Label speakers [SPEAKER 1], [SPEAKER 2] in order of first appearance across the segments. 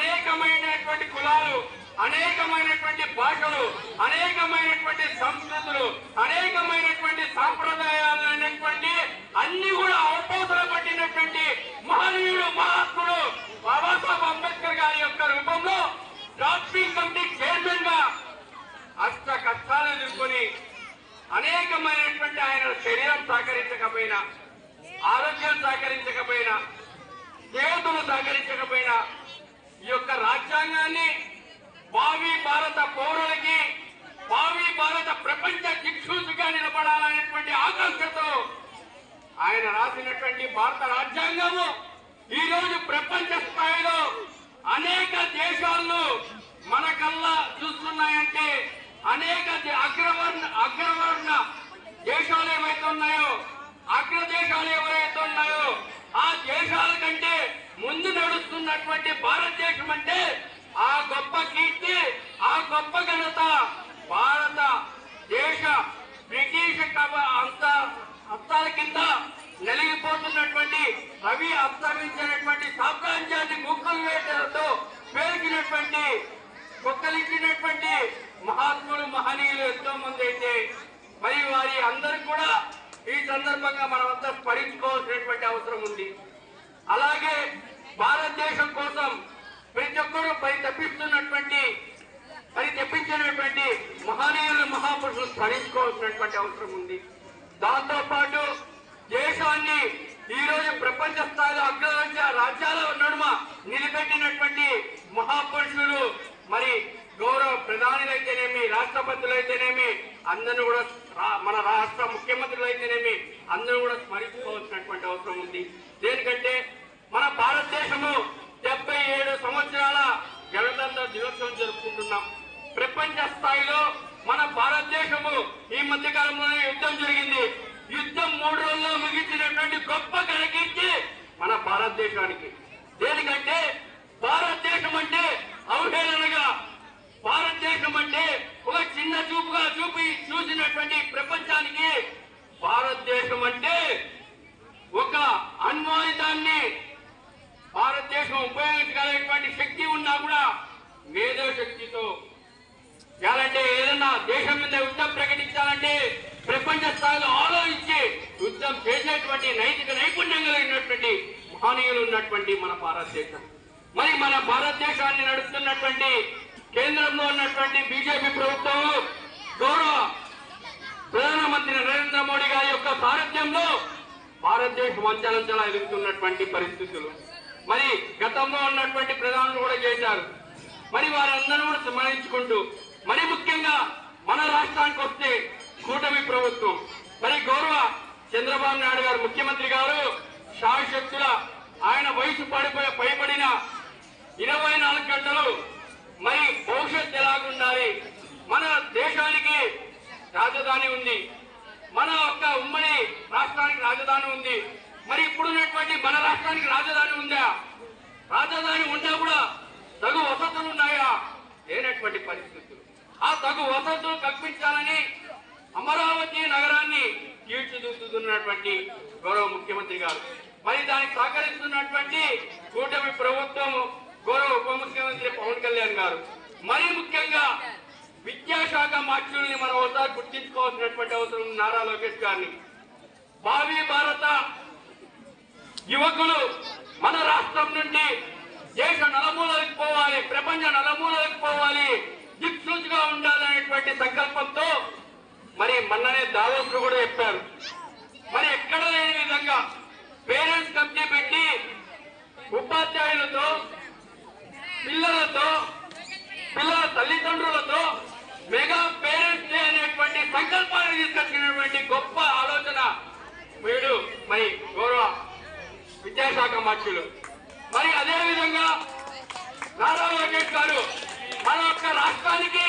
[SPEAKER 1] అనేకమైనటువంటి కులాలు అనేకమైనటువంటి భాషలు అనేకమైనటువంటి సంస్కృతులు అనేకమైనటువంటి సాంప్రదాయాలు అనేటువంటి అన్ని కూడా అవపోసలు పట్టినటువంటి మహనీయుడు మహాత్ముడు బాబాసాహెబ్ అంబేద్కర్ గారి యొక్క రూపంలో డ్రాఫ్టింగ్ కమిటీ చైర్మన్గా అష్ట కష్టాలు ఎదుర్కొని అనేకమైనటువంటి ఆయన శరీరం సహకరించకపోయినా ఆరోగ్యం సహకరించకపోయినా స్నేహితులు సహకరించకపోయినా ఈ యొక్క రాజ్యాంగాన్ని భావి భారత పౌరులకి భావి భారత ప్రపంచ దిక్సూచిగా నిలబడాలనేటువంటి ఆకాంక్షతో ఆయన రాసినటువంటి భారత రాజ్యాంగము ఈ రోజు ప్రపంచ స్థాయిలో అనేక దేశాల్లో మన కల్లా చూస్తున్నాయంటే అనేక అగ్రవర్ణ అగ్రవర్ణ దేశాలు ఏవైతే ఉన్నాయో అగ్ర దేశాలు ఎవరైతే ఉన్నాయో ఆ దేశాల కంటే ముందు నడుస్తున్నటువంటి భారతదేశం అంటే ఆ గొప్ప కీర్తి ఆ గొప్ప ఘనత భారత దేశ బ్రిటిష్ కవ- అంత అత్తాల కింద నలిగిపోతున్నటువంటి రవి అస్తమించినటువంటి సామ్రాజ్యాన్ని ముక్కలు వేటలతో పేర్చినటువంటి కుక్కలించినటువంటి మహాత్ములు మహనీయులు ఎంతో మంది అయితే మరి వారి అందరూ కూడా ఈ సందర్భంగా మనమంతా స్మరించుకోవాల్సినటువంటి అవసరం ఉంది. అలాగే భారతదేశం కోసం ప్రతి ఒక్కరూ పై తప్పిస్తున్నటువంటి మరి తెప్పించినటువంటి మహనీయులు మహాపురుషులు స్మరించుకోవాల్సినటువంటి అవసరం ఉంది. దాంతో పాటు దేశాన్ని ఈ రోజు ప్రపంచ స్థాయిలో అగ్రరాజ్య రాజ్యాల నడుమ నిలబెట్టినటువంటి మహాపురుషులు మరి గౌరవ ప్రధానులైతేనేమి రాష్ట్రపతులు అయితేనేమి అందరూ కూడా మన రాష్ట్ర ముఖ్యమంత్రులు అయితేనేమి అందరూ కూడా స్మరించుకోవాల్సినటువంటి అవసరం ఉంది. దేనికంటే మన భారతదేశము డెబ్బై ఏడు సంవత్సరాల గణతంత్ర దినోత్సవం జరుపుకుంటున్నాం. ప్రపంచ స్థాయిలో మన భారతదేశము ఈ మధ్య కాలంలోనే యుద్ధం జరిగింది. యుద్ధం మూడు రోజుల్లో ముగించినటువంటి గొప్ప కనకీర్తి మన భారతదేశానికి. దేనికంటే భారతదేశం అంటే అవహేళనగా భారతదేశం అంటే ఒక చిన్న చూపుగా చూపి చూసినటువంటి ప్రపంచానికి భారతదేశం అంటే ఒక అన్వాయుధాన్ని భారతదేశం ఉపయోగించగలిగినటువంటి శక్తి ఉన్నా కూడా మేధో శక్తితో చేయాలంటే ఏదన్నా దేశం మీద యుద్ధం ప్రకటించాలంటే ప్రపంచ స్థాయిలో ఆలోచించి యుద్ధం చేసేటువంటి నైతిక నైపుణ్యం కలిగినటువంటి మహనీయులు ఉన్నటువంటి మన భారతదేశం. మరి మన భారతదేశాన్ని నడుస్తున్నటువంటి కేంద్రంలో ఉన్నటువంటి బీజేపీ ప్రభుత్వం గౌరవ ప్రధానమంత్రి నరేంద్ర మోడీ గారి యొక్క సారథ్యంలో భారతదేశం అంచలంచలా ఎదుగుతున్నటువంటి పరిస్థితులు. మరి గతంలో ఉన్నటువంటి ప్రధానులు కూడా చేశారు. మరి వారందరూ కూడా స్మరించుకుంటూ మరి ముఖ్యంగా మన రాష్ట్రానికి వస్తే కూటమి ప్రభుత్వం. మరి గౌరవ చంద్రబాబు నాయుడు గారు ముఖ్యమంత్రి గారు శాశక్తుల ఆయన వయసు పడిపోయి పైబడిన ఇరవై నాలుగు గంటలు మరి భవిష్యత్ ఎలాగుండాలి? మన దేశానికి రాజధాని ఉంది. మన యొక్క ఉమ్మడి రాష్ట్రానికి రాజధాని ఉంది. మరి ఇప్పుడున్నటువంటి మన రాష్ట్రానికి రాజధాని ఉందా? రాజధాని ఉందా కూడా తగు వసతులు ఉన్నాయా? లేనటువంటి పరిస్థితులు. ఆ తగు వసతులు కల్పించాలని అమరావతి నగరాన్ని తీర్చిదిద్దుతున్నటువంటి గౌరవ ముఖ్యమంత్రి గారు. మరి దానికి సహకరిస్తున్నటువంటి కూటమి ప్రభుత్వం గౌరవ ఉప ముఖ్యమంత్రి పవన్ కళ్యాణ్ గారు. మరి ముఖ్యంగా విద్యాశాఖ మాత్రుల్ని మనం ఒకసారి గుర్తించుకోవాల్సినటువంటి అవసరం నారా లోకేష్ గారిని. భావి భారత యువకులు మన రాష్ట్రం నుండి దేశ నలుమూలలకు పోవాలి ప్రపంచ నలమూలలకు పోవాలి దిక్సూచిగా ఉండాలనేటువంటి సంకల్పంతో మరి మొన్ననే దాదాపు కూడా చెప్పారు. మరి ఎక్కడ లేని విధంగా పేరెంట్స్ కమిటీ పెట్టి ఉపాధ్యాయులతో పిల్లలతో పిల్లల తల్లిదండ్రులతో మెగా పేరెంట్స్ డే అనేటువంటి సంకల్పాన్ని తీసుకొచ్చినటువంటి గొప్ప ఆలోచన వీడు మరి గౌరవ విద్యాశాఖ మంత్రులు. మరి అదే విధంగా నారా లోకేష్ గారు మన యొక్క రాష్ట్రానికి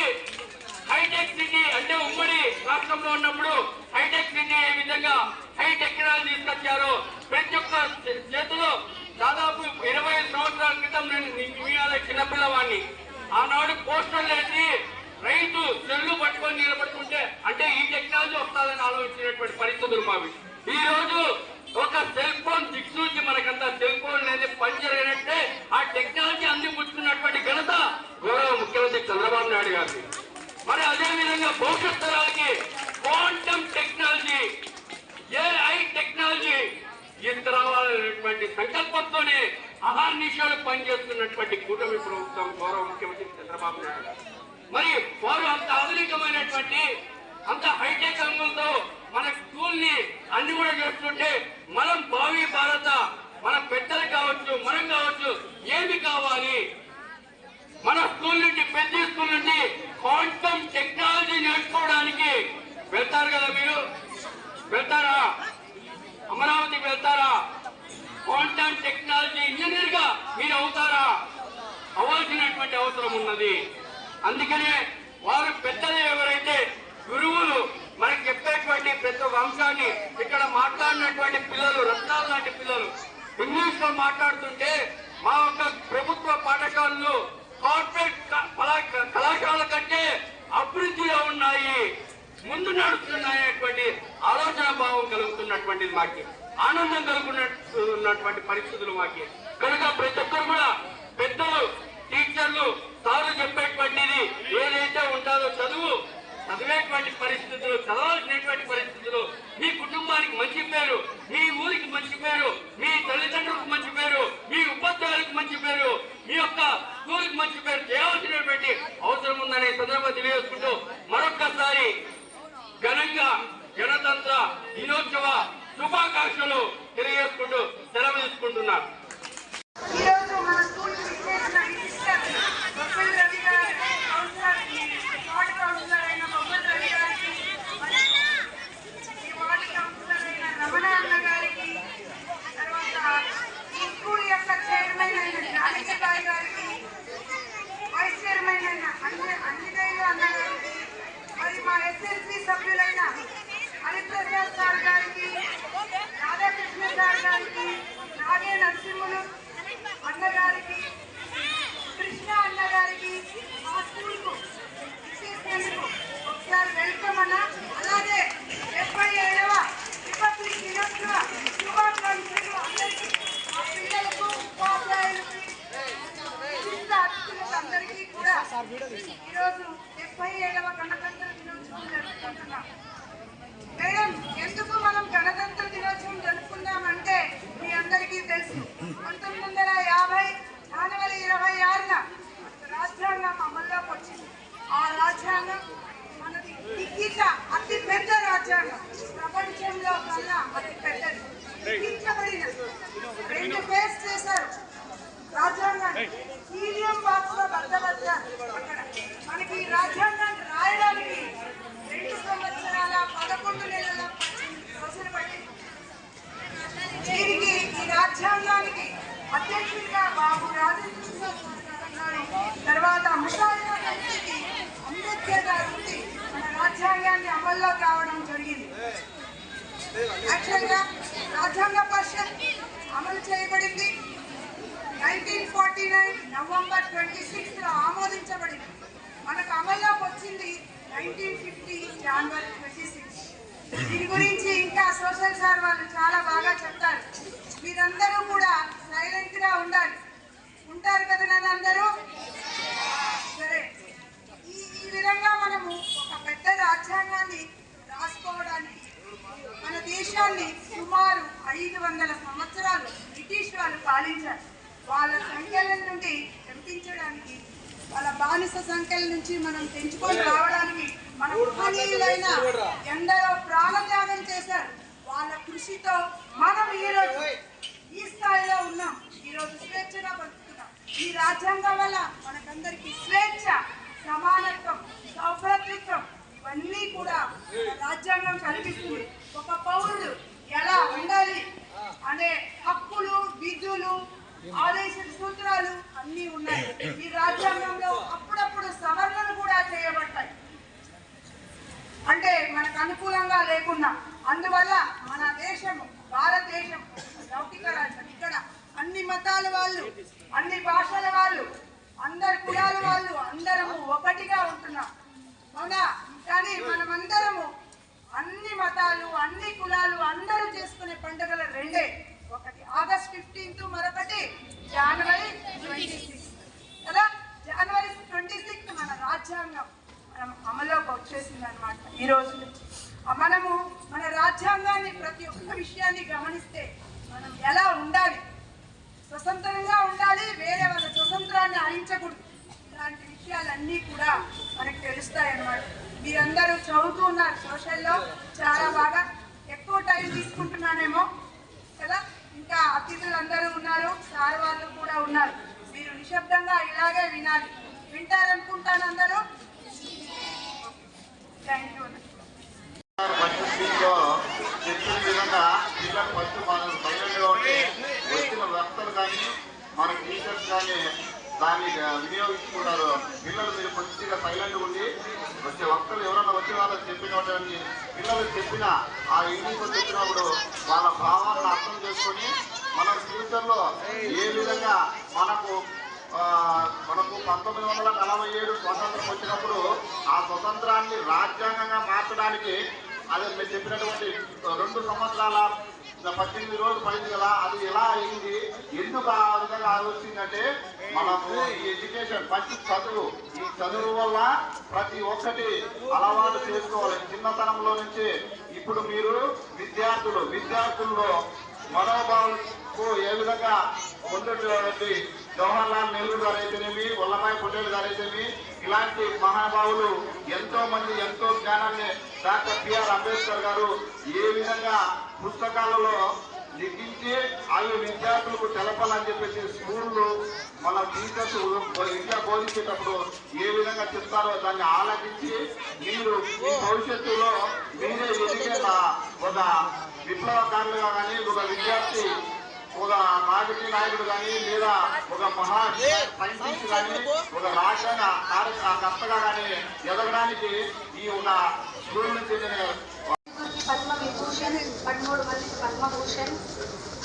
[SPEAKER 1] హైటెక్ సిటీ అంటే ఉమ్మడి రాష్ట్రంలో ఉన్నప్పుడు హైటెక్ సిటీ ఏ విధంగా హై టెక్నాలజీ తీసుకొచ్చారో. ప్రతి ఒక్క చేతిలో దాదాపు ఇరవై ఐదు సంవత్సరాల క్రితం నేను మీయాల చిన్నపిల్లవాడిని ఆనాడు పోస్టర్లు వేసి రైతు చెల్లు పట్టుకొని నిలబడుకుంటే అంటే ఈ టెక్నాలజీ వస్తుందని ఆలోచించినటువంటి పరిస్థితులు మావి. ఈ రోజు ఒక సెల్ ఫోన్ నుంచి మనకంతా సెల్ ఫోన్ అనేది పనిచేయనట్టే ఆ టెక్నాలజీ అందిపుచ్చుకున్నటువంటి ఘనత గౌరవ ముఖ్యమంత్రి చంద్రబాబు నాయుడు గారికి మరి అదే విధంగా భవిష్యత్ తరాలకి క్వాంటమ్ టెక్నాలజీ ఏఐ టెక్నాలజీ తీసుకురావాలనేటువంటి సంకల్పంతోనే అహర్నిశలు పనిచేస్తున్నటువంటి కూటమి ప్రభుత్వం గౌరవ ముఖ్యమంత్రి చంద్రబాబు నాయుడు మరి వారు అంత ఆధునికమైనటువంటి అంత హైటెక్ రంగంతో మన స్కూల్ని అన్ని కూడా చేస్తుంటే మనం భావి భారత మన పెద్దలు కావచ్చు మనం కావచ్చు ఏమి కావాలి? మన స్కూల్ నుండి పెద్ద స్కూల్ నుండి క్వాంటమ్ టెక్నాలజీ నేర్చుకోవడానికి వెళ్తారు కదా మీరు? వెళ్తారా? అమరావతికి వెళ్తారా? క్వాంటమ్ టెక్నాలజీ ఇంజనీర్గా మీరు అవుతారా? అవ్వాల్సినటువంటి అవసరం ఉన్నది. అందుకనే వారు పెద్దలు ఎవరైతే గురువులు మనకి చెప్పేటువంటి ప్రతి వంశాన్ని ఇక్కడ మాట్లాడినటువంటి పిల్లలు రత్నాలు లాంటి పిల్లలు. ఇంగ్లీష్లో మాట్లాడుతుంటే మా యొక్క ప్రభుత్వ పాఠశాలలు కార్పొరేట్ కళా- కళాశాల కంటే అభివృద్ధిలో ఉన్నాయి. ముందు నడుస్తున్నాయనేటువంటి ఆలోచన భావం కలుగుతున్నటువంటిది మాకి. ఆనందం కలుగుతున్నటువంటి పరిస్థితులు మాకి. కనుక ప్రతి ఒక్కరు కూడా పెద్దలు టీచర్లు సార్లు చెప్పేటువంటిది ఏదైతే ఉంటుందో చదువు చదివేటువంటి పరిస్థితులు చదవాల్సినటువంటి పరిస్థితులు మీ కుటుంబానికి మంచి పేరు మీ ఊరికి మంచి పేరు మీ తల్లిదండ్రులకు మంచి పేరు మీ ఉపాధ్యాయులకు మంచి పేరు మీ యొక్క స్కూల్కి మంచి పేరు చేయాల్సినటువంటి అవసరం ఉందనే సందర్భం తెలియజేసుకుంటూ మరొక్కసారి ఘనంగా గణతంత్ర దినోత్సవ శుభాకాంక్షలు తెలియజేసుకుంటూ సెలవు తీసుకుంటున్నాను
[SPEAKER 2] ఈరోజు మన స్కూల్ విచ్చేసిన విశిష్ట బొబ్బిలి రవి గారి కౌన్సిలర్ ఈ వార్డు కౌన్సిలర్ అయిన బొబ్బిలి రవి గారికి మరియు ఈ వార్డు కౌన్సిలర్ అయిన రమణ అన్న గారికి తర్వాత ఈ స్కూల్ యొక్క చైర్మన్ అయిన జ్ఞానకిబాయి గారికి వైస్ చైర్మన్ అయిన అంజ అంజనేయులు అన్న గారికి మరియు మా ఎస్ఎస్సి సభ్యులైన హరిప్రసాద్ సార్ గారికి రాధాకృష్ణ సార్ గారికి నాగే నరసింహులు అన్నగారికి కృష్ణ అన్నగారికి మా స్కూల్కు విచ్చేసినందుకు ఒకసారి వెల్కమ్ అన్న అలాగే డెబ్బై ఏడవ రిపబ్లిక్ దినోత్సవ శుభాకాంక్షలు అందరికీ మా పిల్లలకు ఉపాధ్యాయులకు విశిష్ట అతిథులకు అందరికీ కూడా ఈరోజు డెబ్బై ఏడవ గణతంత్ర దినోత్సవం జరుపుకుంటున్నాం మేడం ఎందుకు మనం గణతంత్ర దినోత్సవం జరుపుకుందామంటే మీ అందరికీ తెలుసు. పంతొమ్మిది వందల యాభై జనవరి ఇరవై ఆరున రాజ్యాంగం అమల్లోకి వచ్చింది. ఆ రాజ్యాంగం మనది లిఖిత అతి పెద్ద రాజ్యాంగం. ప్రపంచంలో కన్నా అతి పెద్దది లిఖించబడిన రెండు పేస్ చేశారు రాజ్యాంగాన్ని హీలియం బాక్స్లో భద్రపరిచారు అక్కడ మనకి ఈ రాజ్యాంగాన్ని రాయడానికి రెండు సంవత్సరాల పదకొండు నెలల పద్దెనిమిది రోజులు పట్టింది దీనికి ఈ రాజ్యాంగానికి అధ్యక్షుడిగా బాబు రాజేంద్ర ప్రసాద్ గారు తర్వాత ముసాయిదా కమిటీకి అంబేద్కర్ గారు ఉండి మన రాజ్యాంగాన్ని అమల్లో కావడం జరిగింది. యాక్చువల్గా రాజ్యాంగ పరిషత్ అమలు చేయబడింది. Nineteen forty nine November twenty sixth ఆమోదించబడింది. మనకు అమల్లోకి వచ్చింది నైన్టీన్ ఫిఫ్టీ జనవరి ట్వంటీ సిక్స్. దీని గురించి ఇంకా సోషల్ సార్ వాళ్ళు చాలా బాగా చెప్తారు. మీరందరూ కూడా సైలెంట్గా ఉండాలి. ఉంటారు కదా నన్ను అందరూ? పెద్ద రాజ్యాంగాన్ని రాసుకోవడానికి మన దేశాన్ని సుమారు ఐదు వందల సంవత్సరాలు బ్రిటిష్ వాళ్ళు పాలించారు. వాళ్ళ సంఖ్యల నుండి తెంపించడానికి వాళ్ళ బానిస సంఖ్యల నుంచి మనం తెంచుకొని రావడానికి మన మహనీయులైన ఎందరో ప్రాణత్యాగం చేశారు. వాళ్ళ కృషితో మనం ఈరోజు ఈ స్థాయిలో ఉన్నాం. ఈరోజు స్వేచ్ఛగా బతుకుతున్నాం. ఈ రాజ్యాంగం వల్ల మనకందరికీ స్వేచ్ఛ సమానత్వం సౌభ్రతృత్వం ఇవన్నీ కూడా రాజ్యాంగం కల్పిస్తుంది. ఒక పౌరుడు ఎలా ఉండాలి అనే హక్కులు విధులు ఆదేశ సూత్రాలు అన్నీ ఉన్నాయి. ఈ రాజ్యాంగంలో అప్పుడప్పుడు సవరణలు కూడా చేయబడతాయి అంటే మనకు అనుకూలంగా లేకుండా అందువల్ల మన దేశము భారతదేశం లౌకిక రాజ్యం ఇక్కడ అన్ని మతాల వాళ్ళు అన్ని భాషల వాళ్ళు అందరి కులాల వాళ్ళు అందరము ఒకటిగా ఉంటున్నాం. అవునా? కానీ మనమందరము అన్ని మతాలు అన్ని కులాలు అందరూ చేసుకునే పండుగలు రెండే. ఒకటి ఆగస్ట్ ఫిఫ్టీన్త్ మరొకటి జనవరి ట్వంటీ సిక్స్ కదా? జనవరి ట్వంటీ సిక్స్త్ మన రాజ్యాంగం మనం అమలులోకి వచ్చేసింది అనమాట ఈ రోజు నుంచి మనము మన రాజ్యాంగాన్ని ప్రతి ఒక్క విషయాన్ని గమనిస్తే మనం ఎలా ఉండాలి? స్వతంత్రంగా ఉండాలి వేరే వాళ్ళ స్వతంత్రాన్ని అహించకూడదు విషయాలన్నీ కూడా మనకు తెలుస్తాయి అన్నమాట మీరందరూ చదువుతూ ఉన్నారు సోషల్లో చాలా బాగా. ఎక్కువ టైం తీసుకుంటున్నానేమో కదా? ఇంకా అతిథులు అందరూ ఉన్నారు సార్ వాళ్ళు కూడా ఉన్నారు. మీరు నిశ్శబ్దంగా ఇలాగే వినాలి. వింటారనుకుంటాను అందరూ. థ్యాంక్ యూ
[SPEAKER 3] చెప్పిన విధంగా ఫస్ట్ వచ్చిన కానీ మన టీచర్స్ కానీ దాన్ని వినియోగించుకుంటారు పిల్లలు మీరు మంచిగా సైలెంట్ ఉండి వచ్చే వక్తలు ఎవరైనా వచ్చిన వాళ్ళకి చెప్పిన వాటిని పిల్లలు చెప్పిన ఆ ఇంగ్లీష్ చెప్పినప్పుడు వాళ్ళ భావాలను అర్థం చేసుకొని మనం ఫ్యూచర్లో ఏ విధంగా మనకు మనకు పంతొమ్మిది వందల నలభై ఏడు స్వతంత్రం వచ్చినప్పుడు ఆ స్వతంత్రాన్ని రాజ్యాంగంగా మార్చడానికి అదే మీరు చెప్పినటువంటి రెండు సంవత్సరాల పద్దెనిమిది రోజులు పడింది కదా అది ఎలా అయింది? ఎందుకు ఆ విధంగా వచ్చిందంటే మనము ఈ ఎడ్యుకేషన్ మంచి చదువు ఈ చదువు వల్ల ప్రతి ఒక్కటి అలవాటు చేసుకోవాలి. చిన్నతనంలో నుంచి ఇప్పుడు మీరు విద్యార్థులు విద్యార్థుల్లో మనోభావాలకు ఏ విధంగా పొందుతున్నటువంటి జవహర్ లాల్ నెహ్రూ గారు అయితేనేమి వల్లభాయ్ పటేల్ గారు అయితేనేమి ఇలాంటి మహానుభావులు ఎంతో మంది ఎంతో జ్ఞానాన్ని డాక్టర్ బిఆర్ అంబేద్కర్ గారు ఏ విధంగా పుస్తకాలలో లిఖించి అవి విద్యార్థులకు తెలపాలని చెప్పేసి స్కూళ్ళు మన టీచర్స్ విద్య బోధించేటప్పుడు ఏ విధంగా చెప్తారో దాన్ని ఆలోచించి మీరు భవిష్యత్తులో మీరే ఎదిగేలా ఒక విప్లవకారులుగా కానీ ఒక విద్యార్థి ఒక రాజకీయ నాయకుడు కానీ లేదా ఒక మహా సైంటిస్ట్ కానీ ఒక రాజ్యాంగ కార్యకర్తగా కానీ ఎదగడానికి ఈ ఒక స్కూల్ నుంచి నేను
[SPEAKER 4] ముగ్గురికి పద్మ విభూషణ్ పదమూడు మందికి పద్మభూషణ్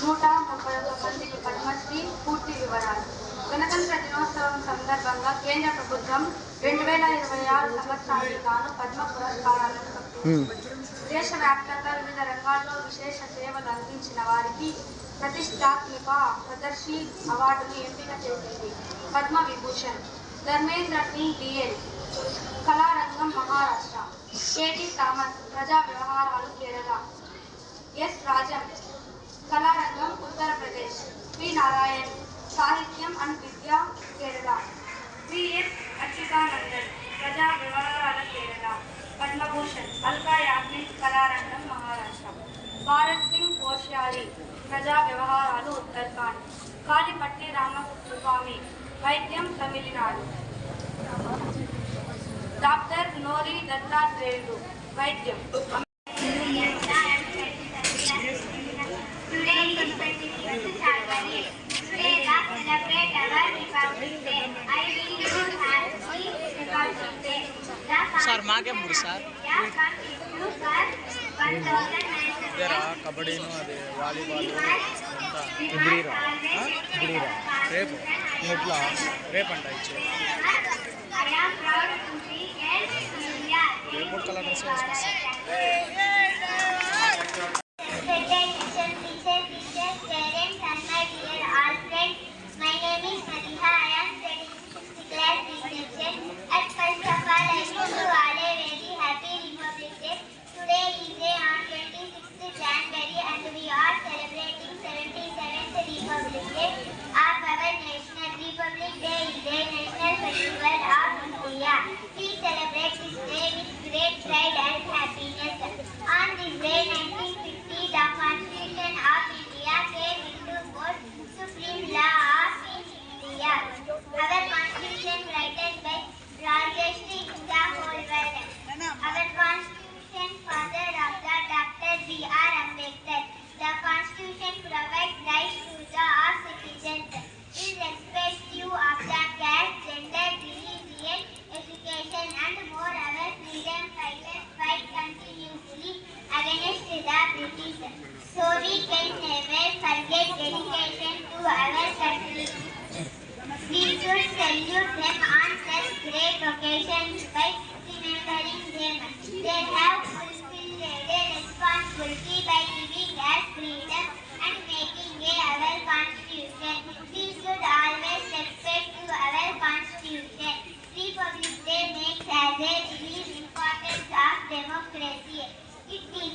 [SPEAKER 4] నూట ముప్పై ఒక్క మందికి పద్మశ్రీ పూర్తి వివరాలు. గణతంత్ర దినోత్సవం సందర్భంగా కేంద్ర ప్రభుత్వం రెండు వేల ఇరవై ఆరు సంవత్సరానికి గాను పద్మ పురస్కారాలను దేశ వ్యాప్తంగా వివిధ రంగాల్లో విశేష సేవలు అందించిన వారికి ప్రతిష్టాత్మక ప్రదర్శి అవార్డును ఎంపిక చేసింది పద్మ విభూషణ్ ధర్మేంద్ర సింగ్ డిఎల్ కళారంగం మహారాష్ట్ర కేటీ థామస్ ప్రజా వ్యవహారాలు కేరళ ఎస్. రాజం కళారంగం ఉత్తరప్రదేశ్ పి నారాయణ్ సాహిత్యం అండ్ విద్య కేరళ పిఎస్ అచ్యుతానందన్ ప్రజా వ్యవహారాల కేరళ. పద్మభూషణ్ అల్కా యాగ్నిక్ కళారంగం మహారాష్ట్ర. భారత్ సింగ్ కోశ్యారి ప్రజా వ్యవహారాలు ఉత్తరాఖండ్. కాలిపట్టి రామస్వామి వైద్యం తమిళనాడు. డాక్టర్ నోరి దత్తాత్రేయుడు వైద్యం.
[SPEAKER 5] నాకెప్పుడు
[SPEAKER 6] సార్. ఇద్దరా కబడ్డీను అది వాలీబాల్ అంతా.
[SPEAKER 5] ఇప్పుడీరా
[SPEAKER 6] ఇప్పుడీరా రేపు. ఎట్లా? రేపంట
[SPEAKER 5] ఇచ్చే
[SPEAKER 6] రేపు colour dress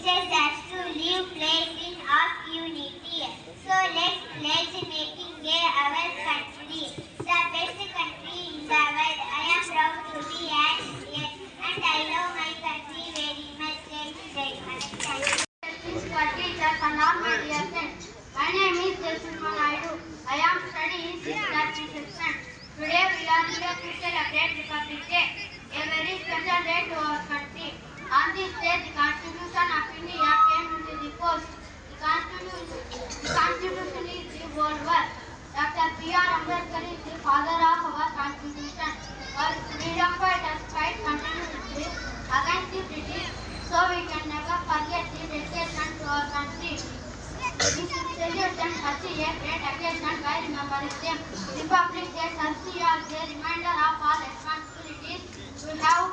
[SPEAKER 5] teachers and algorithm. Republic Day Sanskrit as a
[SPEAKER 4] reminder of our responsibilities to have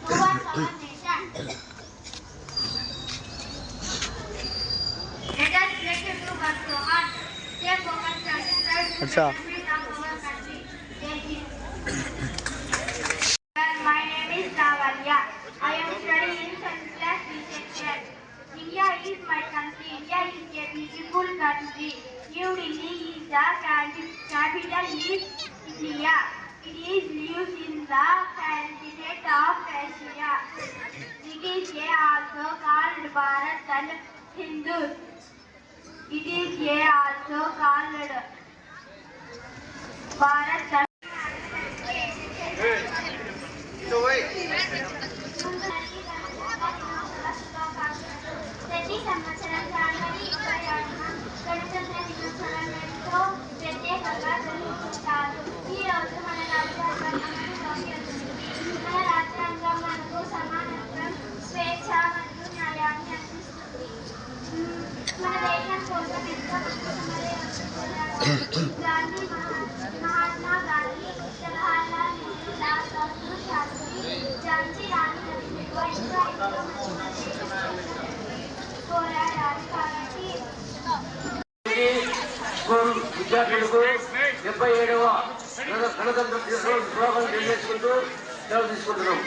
[SPEAKER 4] towards our nation. Let us make it to work so hard. Stay focused and strive to the benefit of our country. Thank you. My name is Navalia. I am studying in 7th class, India is my country. India is a beautiful country. New Delhi is the capital is India. It is used in the continent of Asia. It is also called Bharat and Hindus. It is also called Bharat and
[SPEAKER 7] కార్యకర్తలు తీసుకొని programme తెలియజేసుకుంటూ సెలవు తీసుకుంటున్నాం.